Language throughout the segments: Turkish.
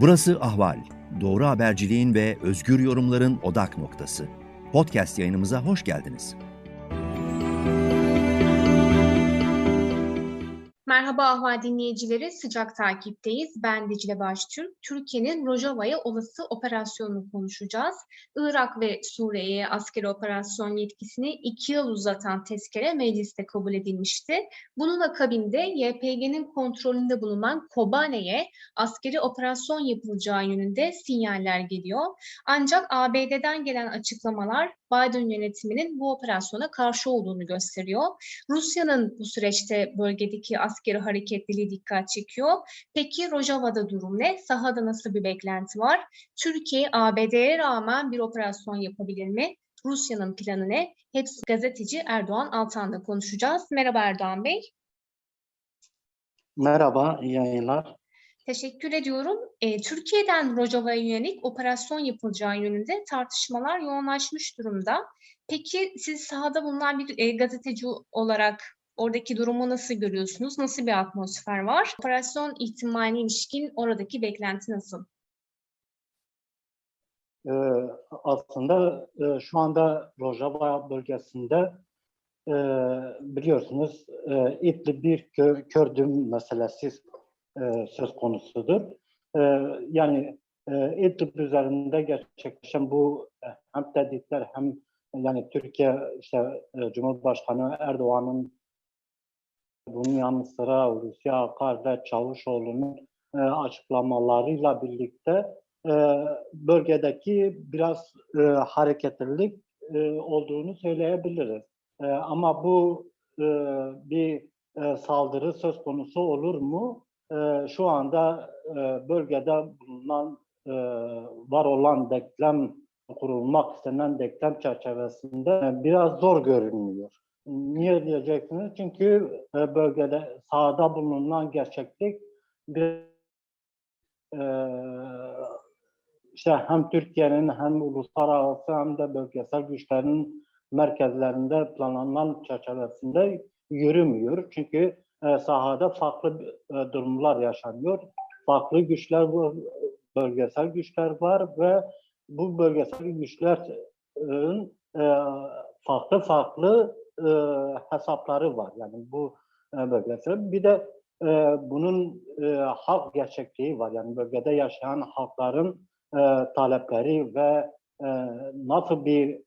Burası Ahval. Doğru haberciliğin ve özgür yorumların odak noktası. Podcast yayınımıza hoş geldiniz. Merhaba Ahval dinleyicileri, sıcak takipteyiz. Ben Dicle Baştürk. Türkiye'nin Rojava'ya olası operasyonunu konuşacağız. Irak ve Suriye'ye askeri operasyon yetkisini iki yıl uzatan tezkere mecliste kabul edilmişti. Bunun akabinde YPG'nin kontrolünde bulunan Kobane'ye askeri operasyon yapılacağı yönünde sinyaller geliyor. Ancak ABD'den gelen açıklamalar Biden yönetiminin bu operasyona karşı olduğunu gösteriyor. Rusya'nın bu süreçte bölgedeki askeri hareketliliği dikkat çekiyor. Peki Rojava'da durum ne? Sahada nasıl bir beklenti var? Türkiye ABD'ye rağmen bir operasyon yapabilir mi? Rusya'nın planı ne? Hepsi gazeteci Erdoğan Altan'la konuşacağız. Merhaba Erdoğan Bey. Merhaba, iyi yayınlar. Teşekkür ediyorum. E, Türkiye'den Rojava'ya yönelik operasyon yapılacağı yönünde tartışmalar yoğunlaşmış durumda. Peki siz sahada bulunan bir e, gazeteci olarak oradaki durumu nasıl görüyorsunuz? Nasıl bir atmosfer var? Operasyon ihtimaline ilişkin oradaki beklenti nasıl? Ee, aslında e, şu anda Rojava bölgesinde e, biliyorsunuz e, İdlib bir kö, Kördüm meselesi e, söz konusudur. E, yani e, İdlib üzerinde gerçekleşen bu e, hem tehditler hem yani Türkiye işte e, Cumhurbaşkanı Erdoğan'ın bunun yanı sıra Rusya Akar ve Çavuşoğlu'nun e, açıklamalarıyla birlikte e, bölgedeki biraz e, hareketlilik e, olduğunu söyleyebiliriz. E, ama bu e, bir e, saldırı söz konusu olur mu? E, şu anda e, bölgede bulunan e, var olan denklem kurulmak istenen denklem çerçevesinde biraz zor görünüyor. Niye diyeceksiniz? Çünkü e, bölgede sahada bulunan gerçeklik bir e, işte hem Türkiye'nin hem uluslararası hem de bölgesel güçlerin merkezlerinde planlanan çerçevesinde yürümüyor. Çünkü e, sahada farklı e, durumlar yaşanıyor. Farklı güçler var, bölgesel güçler var ve bu bölgesel güçlerin e, farklı farklı e, hesapları var. Yani bu bölgesel. Bir de bunun halk gerçekliği var. Yani bölgede yaşayan halkların talepleri ve nasıl bir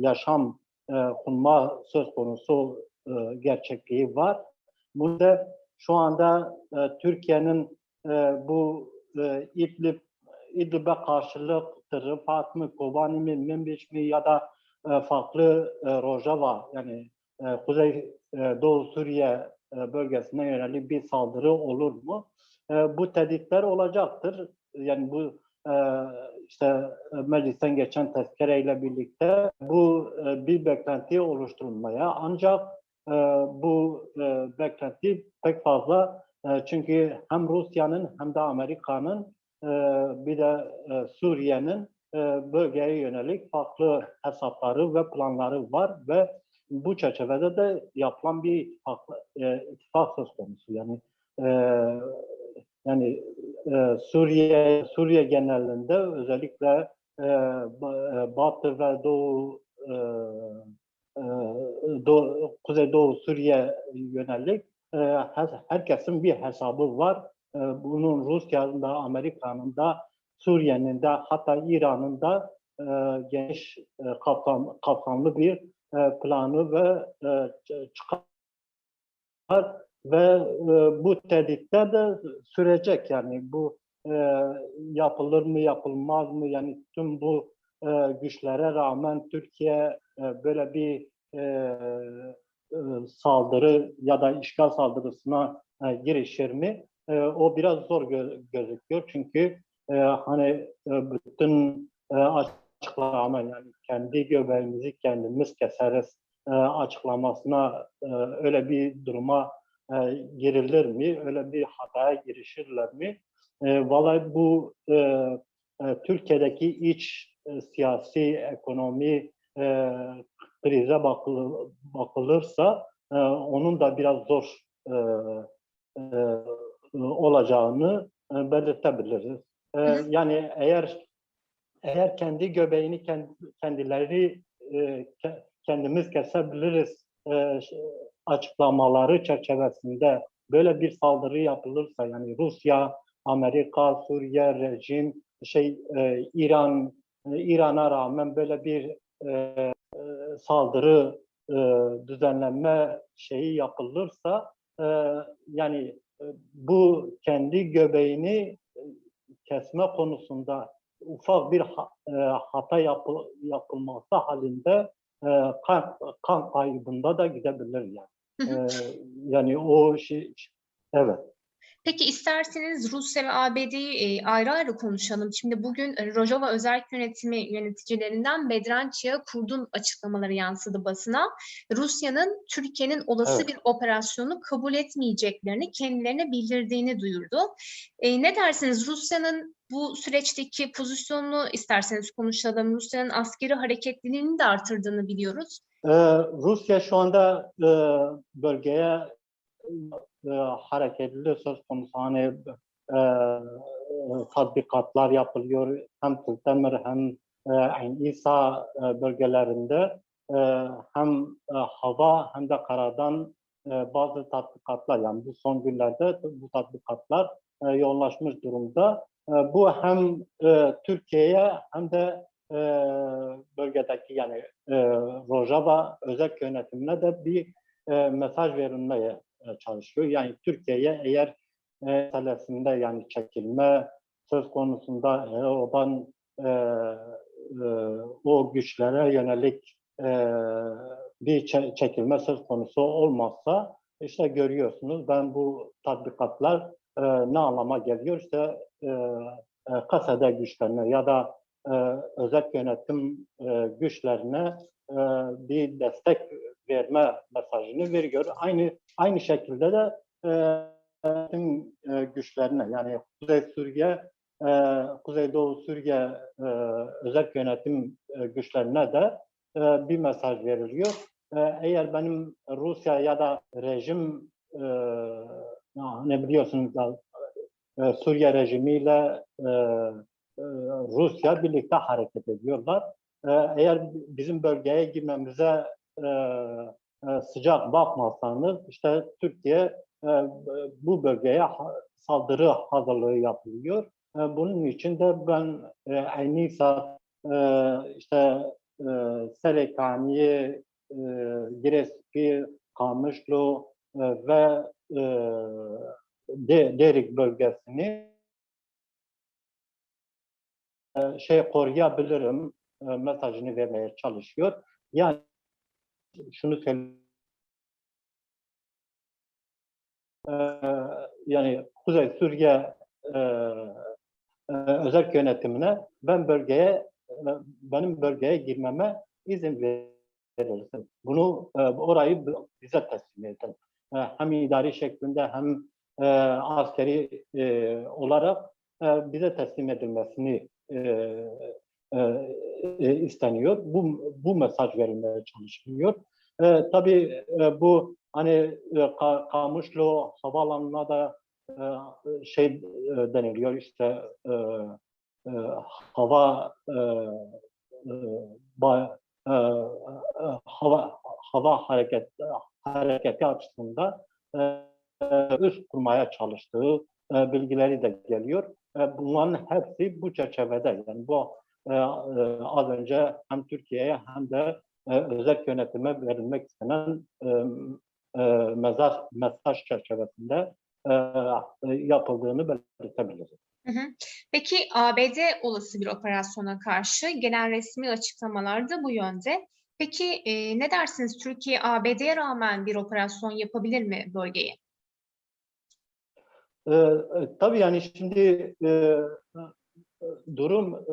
yaşam e, kurma söz konusu e, gerçekliği var. Burada şu anda e, Türkiye'nin e, bu e, İdlib, İdlib'e karşılık Rıfat mı, Kobani mi, Minbiç mi ya da e, farklı e, Rojava yani e, Kuzey e, Doğu Suriye e, bölgesine yönelik bir saldırı olur mu? E, bu tehditler olacaktır. Yani bu e, işte meclisten geçen tezkereyle birlikte bu e, bir beklenti oluşturulmaya ancak e, bu e, beklenti pek fazla e, çünkü hem Rusya'nın hem de Amerika'nın e, bir de e, Suriye'nin e, bölgeye yönelik farklı hesapları ve planları var ve bu çerçevede de yapılan bir ittifak, e, ittifak söz konusu. Yani e, yani e, Suriye Suriye genelinde özellikle e, Batı ve Doğu e, e, Doğu, Kuzeydoğu Suriye yönelik e, herkesin bir hesabı var. E, bunun Rusya'nın da Amerika'nın da Suriye'nin de hatta İran'ın da geniş kapsam, kapsamlı bir planı ve çıkar ve bu tehditler de sürecek yani bu yapılır mı yapılmaz mı yani tüm bu e, güçlere rağmen Türkiye e, böyle bir e, e, saldırı ya da işgal saldırısına e, girişir mi? E, o biraz zor gö gözüküyor çünkü e, hani e, bütün e, açıklama yani kendi göbeğimizi kendimiz keseriz e, açıklamasına e, öyle bir duruma e, girilir mi? Öyle bir hataya girişirler mi? E, vallahi bu e, e, Türkiye'deki iç siyasi ekonomi e, krize bakılır, bakılırsa e, onun da biraz zor e, e, olacağını e, belirtebiliriz. E, yani eğer eğer kendi göbeğini kend- kendileri e, ke- kendimiz kesebiliriz e, açıklamaları çerçevesinde böyle bir saldırı yapılırsa yani Rusya, Amerika, Suriye rejim, şey e, İran, e, İran'a rağmen böyle bir e, e, saldırı e, düzenlenme şeyi yapılırsa e, yani e, bu kendi göbeğini e, kesme konusunda ufak bir ha- hata yapı, yapılması halinde kan, kan kaybında da gidebilir yani. Yani o şey evet. Peki isterseniz Rusya ve ABD'yi e, ayrı ayrı konuşalım. Şimdi bugün e, Rojava Özerk Yönetimi yöneticilerinden Bedrançı'ya kurdun açıklamaları yansıdı basına. Rusya'nın Türkiye'nin olası Evet. bir operasyonu kabul etmeyeceklerini kendilerine bildirdiğini duyurdu. E, ne dersiniz Rusya'nın bu süreçteki pozisyonunu isterseniz konuşalım. Rusya'nın askeri hareketliliğini de artırdığını biliyoruz. Ee, Rusya şu anda e, bölgeye e, hareketli söz konusu hani e, tatbikatlar yapılıyor hem Tültemir hem e, İsa e, bölgelerinde e, hem e, hava hem de karadan e, bazı tatbikatlar yani bu son günlerde bu tatbikatlar e, yoğunlaşmış durumda. E, bu hem e, Türkiye'ye hem de e, bölgedeki yani e, Rojava özel yönetimine de bir e, mesaj verilmeye çalışıyor. Yani Türkiye'ye eğer e, meselesinde yani çekilme söz konusunda e, oradan e, e, o güçlere yönelik e, bir çe- çekilme söz konusu olmazsa işte görüyorsunuz ben bu tatbikatlar e, ne anlama geliyor işte e, e, kasada güçlerine ya da e, özel yönetim e, güçlerine e, bir destek verme mesajını veriyor. Aynı aynı şekilde de e, e, güçlerine yani Kuzey Suriye, e, Kuzeydoğu Suriye e, özel yönetim e, güçlerine de e, bir mesaj veriliyor. E, eğer benim Rusya ya da rejim e, ne biliyorsunuz da, e, Suriye rejimiyle e, e, Rusya birlikte hareket ediyorlar. E, eğer bizim bölgeye girmemize e, e, sıcak bakmazsanız işte Türkiye e, bu bölgeye saldırı hazırlığı yapılıyor. E, bunun için de ben e, Aynisa e, işte e, Serekaniye, e, Giresun, Kamışlı e, ve e, De- Derik bölgesini e, şey koruyabilirim e, mesajını vermeye çalışıyor. Yani şunu söyleyeyim. Yani Kuzey Suriye e, e, özel yönetimine ben bölgeye e, benim bölgeye girmeme izin verirsin. Bunu orayı bize teslim edin. Hem idari şeklinde hem askeri olarak bize teslim edilmesini e, e, isteniyor. Bu bu mesaj verilmeye çalışılıyor. E, tabii e, bu hani e, Ka- Kamışlı havaalanına da e, şey e, deniliyor işte e, e, hava e, e, ba- e, e, hava hava hareket hareketi açısından e, e, üst kurmaya çalıştığı e, bilgileri de geliyor. E, bunların hepsi bu çerçevede yani bu e, e, az önce hem Türkiye'ye hem de e, özel yönetime verilmek istenen e, e, mesaj, mesaj çerçevesinde e, yapıldığını belirtebiliriz. Hı hı. Peki ABD olası bir operasyona karşı gelen resmi açıklamalar da bu yönde. Peki e, ne dersiniz Türkiye ABD'ye rağmen bir operasyon yapabilir mi bölgeye? E, tabii yani şimdi e, durum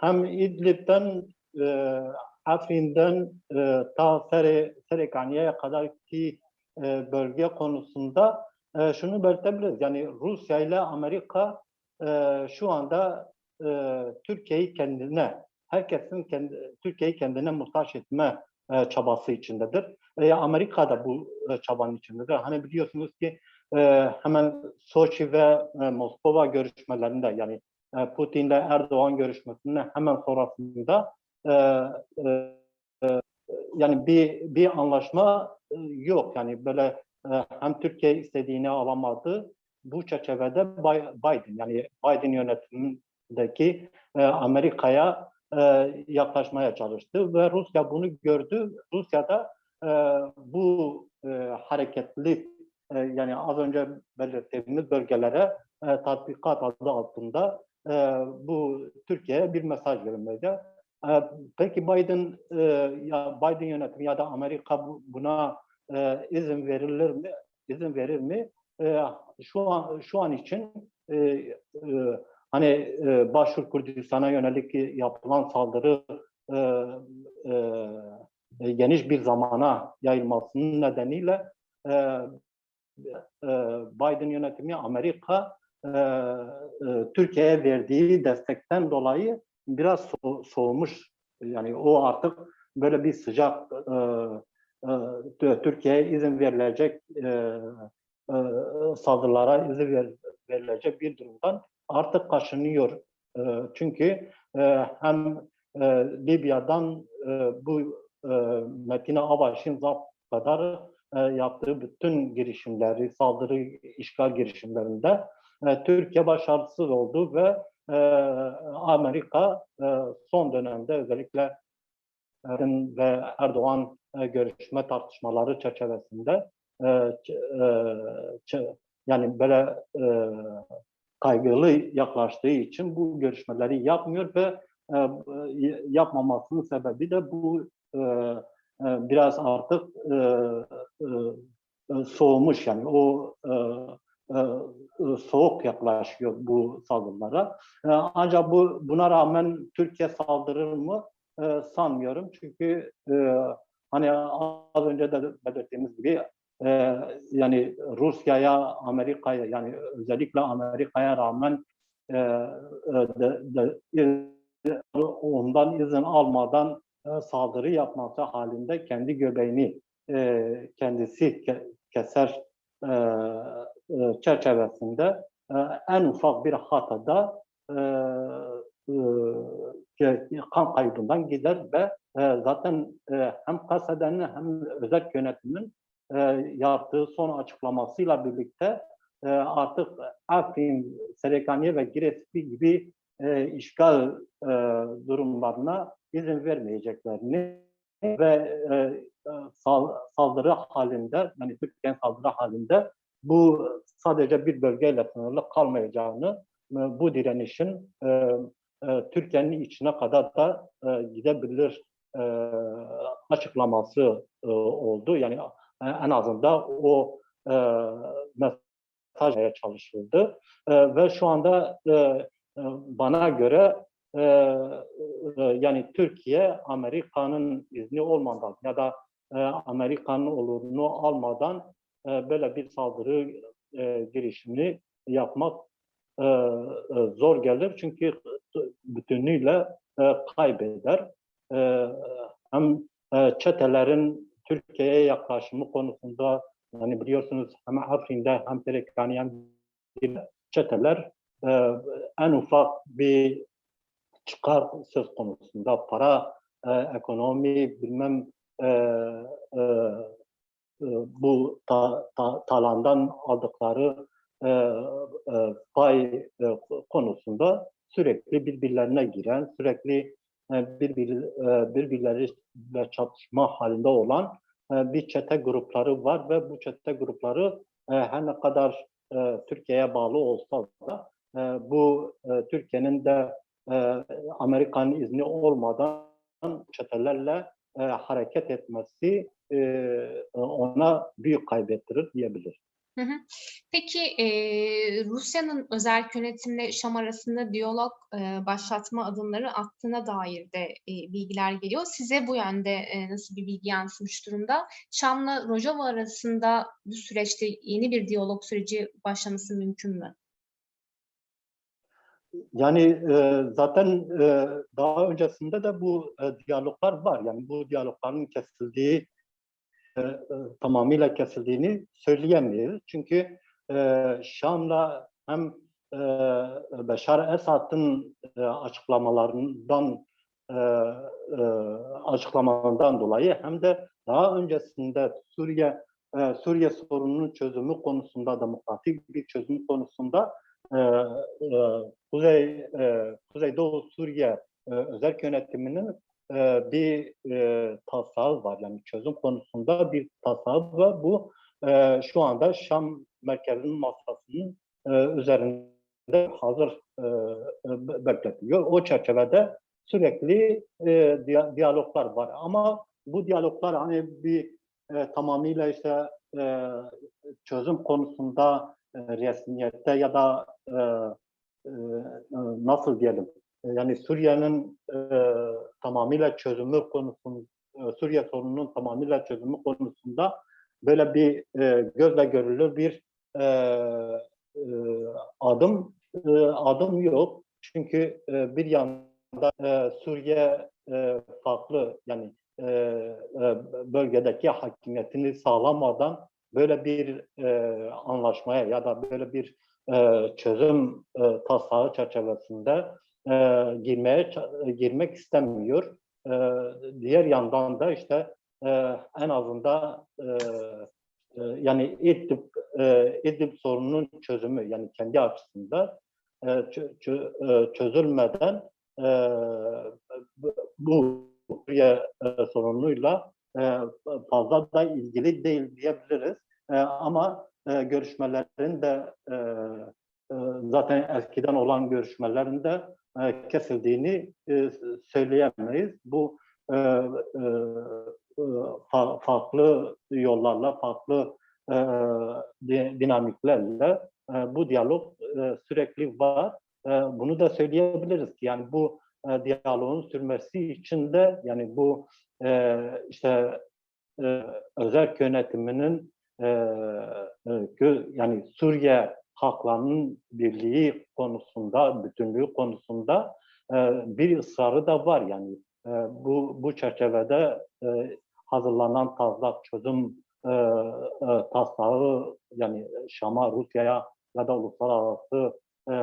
hem İdlib'den, e, Afrin'den e, ta Sere, Serekaniye'ye kadar ki e, bölge konusunda e, şunu belirtebiliriz. Yani Rusya ile Amerika e, şu anda e, Türkiye'yi kendine, herkesin kendi, Türkiye'yi kendine muhtaç etme e, çabası içindedir. E, Amerika da bu e, çabanın içindedir. Hani biliyorsunuz ki e, hemen Soçi ve e, Moskova görüşmelerinde yani Putin ile Erdoğan görüşmesinin hemen sonrasında e, e, e, yani bir bir anlaşma e, yok. Yani böyle e, hem Türkiye istediğini alamadı. Bu çerçevede Biden yani Biden yönetimindeki Amerika'ya yaklaşmaya çalıştı ve Rusya bunu gördü. Rusya da e, bu hareketli yani az önce belirttiğimiz bölgelere tatbikat adı altında e, bu Türkiye'ye bir mesaj vermedi. E, peki Biden e, ya Biden yönetimi ya da Amerika bu- buna e, izin verilir mi? İzin verir mi? E, şu an şu an için e, e, hani e, Başur Kürdistan'a yönelik yapılan saldırı e, e, e, geniş bir zamana yayılmasının nedeniyle e, e, Biden yönetimi Amerika Türkiye'ye verdiği destekten dolayı biraz so- soğumuş. Yani o artık böyle bir sıcak e, e, Tü- Türkiye'ye izin verilecek e, e, saldırılara izin ver- verilecek bir durumdan artık kaşınıyor. E, çünkü e, hem e, Libya'dan e, bu e, Metin Avaş'ın zap kadar e, yaptığı bütün girişimleri, saldırı, işgal girişimlerinde e, Türkiye başarısız oldu ve e, Amerika e, son dönemde özellikle Erdoğan ve Erdoğan görüşme tartışmaları çerçevesinde yani böyle kaygılı yaklaştığı için bu görüşmeleri yapmıyor ve yapmamasının sebebi de bu biraz artık soğumuş yani o soğuk yaklaşıyor bu saldırılara. E, ancak bu buna rağmen Türkiye saldırır mı? E, sanmıyorum çünkü e, hani az önce de belirttiğimiz gibi e, yani Rusya'ya, Amerika'ya yani özellikle Amerika'ya rağmen e, e, de, de, e, ondan izin almadan e, saldırı yapması halinde kendi göbeğini e, kendisi ke- keser e, e, çerçevesinde e, en ufak bir hatada e, ke- kan kaybından gider ve zaten hem kasedenin hem özel yönetimin yaptığı son açıklamasıyla birlikte artık Afrin, Serekaniye ve Giresun gibi işgal durumlarına izin vermeyeceklerini ve sal- saldırı halinde, yani Türkiye'nin saldırı halinde bu sadece bir bölgeyle sınırlı kalmayacağını, e, bu direnişin e, e, Türkiye'nin içine kadar da gidebilir açıklaması oldu. Yani en azından o mesaj vermeye çalışıldı. Ve şu anda bana göre yani Türkiye Amerika'nın izni olmadan ya da Amerika'nın olurunu almadan böyle bir saldırı e, girişimini yapmak e, e, zor gelir çünkü bütünüyle e, kaybeder. E, hem e, çetelerin Türkiye'ye yaklaşımı konusunda yani biliyorsunuz hem Afrin'de hem Terekani hem çeteler e, en ufak bir çıkar söz konusunda para, e, ekonomi bilmem e, e, e, bu ta, ta, talandan aldıkları e, e, pay e, konusunda sürekli birbirlerine giren, sürekli e, birbir, e, birbirleriyle çatışma halinde olan e, bir çete grupları var ve bu çete grupları e, her ne kadar e, Türkiye'ye bağlı olsa da e, bu e, Türkiye'nin de e, Amerika'nın izni olmadan çetelerle e, hareket etmesi e, ona büyük kaybettirir diyebilir. Peki e, Rusya'nın özel yönetimle Şam arasında diyalog e, başlatma adımları attığına dair de e, bilgiler geliyor. Size bu yönde e, nasıl bir bilgi yansımış durumda? Şam'la Rojava arasında bu süreçte yeni bir diyalog süreci başlaması mümkün mü? Yani e, zaten e, daha öncesinde de bu e, diyaloglar var. Yani bu diyalogların kesildiği, e, e, tamamıyla kesildiğini söyleyemeyiz. Çünkü e, Şam'la hem e, Beşar Esad'ın e, açıklamalarından e, e, açıklamalarından dolayı hem de daha öncesinde Suriye e, Suriye sorununun çözümü konusunda demokratik bir çözüm konusunda e, e, Kuzey e, Kuzeydoğu Suriye e, özel yönetiminin e, bir e, taslağı var. Yani çözüm konusunda bir taslağı var. Bu şu anda Şam merkezinin masasının üzerinde hazır e, bekletiliyor. O çerçevede sürekli diyaloglar var. Ama bu diyaloglar hani bir tamamıyla işte çözüm konusunda resmiyette ya da e, e, nasıl diyelim yani Suriye'nin e, tamamıyla çözümü konusunda Suriye sorununun tamamıyla çözümü konusunda böyle bir e, gözle görülür bir e, e, adım e, adım yok. Çünkü e, bir yanda e, Suriye e, farklı yani e, e, bölgedeki hakimiyetini sağlamadan böyle bir e, anlaşmaya ya da böyle bir e, çözüm e, taslağı çerçevesinde e, girmeye girmek istemiyor. E, diğer yandan da işte e, en azından e, e, yani İdlib, e, İdlib sorununun çözümü yani kendi açısında e, çö, e, çözülmeden e, bu Suriye e, sorunuyla e, fazla da ilgili değil diyebiliriz. E, ama e, görüşmelerin de e, zaten eskiden olan görüşmelerin de kesildiğini söyleyemeyiz. Bu fa, farklı yollarla, farklı dinamiklerle bu diyalog sürekli var. Bunu da söyleyebiliriz ki yani bu e, diyaloğun sürmesi için de yani bu işte özel yönetiminin e, e, yani Suriye halklarının birliği konusunda, bütünlüğü konusunda e, bir ısrarı da var. Yani e, bu bu çerçevede e, hazırlanan taslak çözüm e, e, taslağı yani Şam'a, Rusya'ya ya da uluslararası e,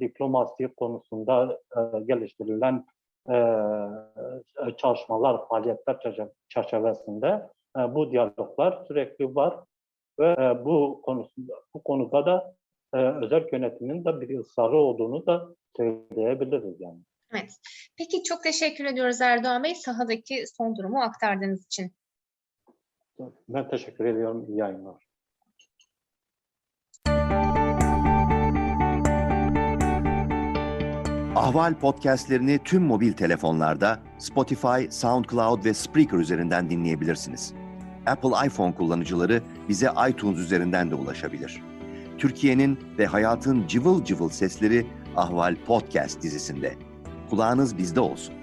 diplomasi konusunda e, geliştirilen e, çalışmalar, faaliyetler çerçevesinde e, bu diyaloglar sürekli var ve e, bu konusunda bu konuda da e, özel yönetimin de bir ısrarı olduğunu da söyleyebiliriz yani. Evet. Peki çok teşekkür ediyoruz Erdoğan Bey sahadaki son durumu aktardığınız için. Ben teşekkür ediyorum. İyi yayınlar. Ahval podcastlerini tüm mobil telefonlarda Spotify, SoundCloud ve Spreaker üzerinden dinleyebilirsiniz. Apple iPhone kullanıcıları bize iTunes üzerinden de ulaşabilir. Türkiye'nin ve hayatın cıvıl cıvıl sesleri Ahval Podcast dizisinde. Kulağınız bizde olsun.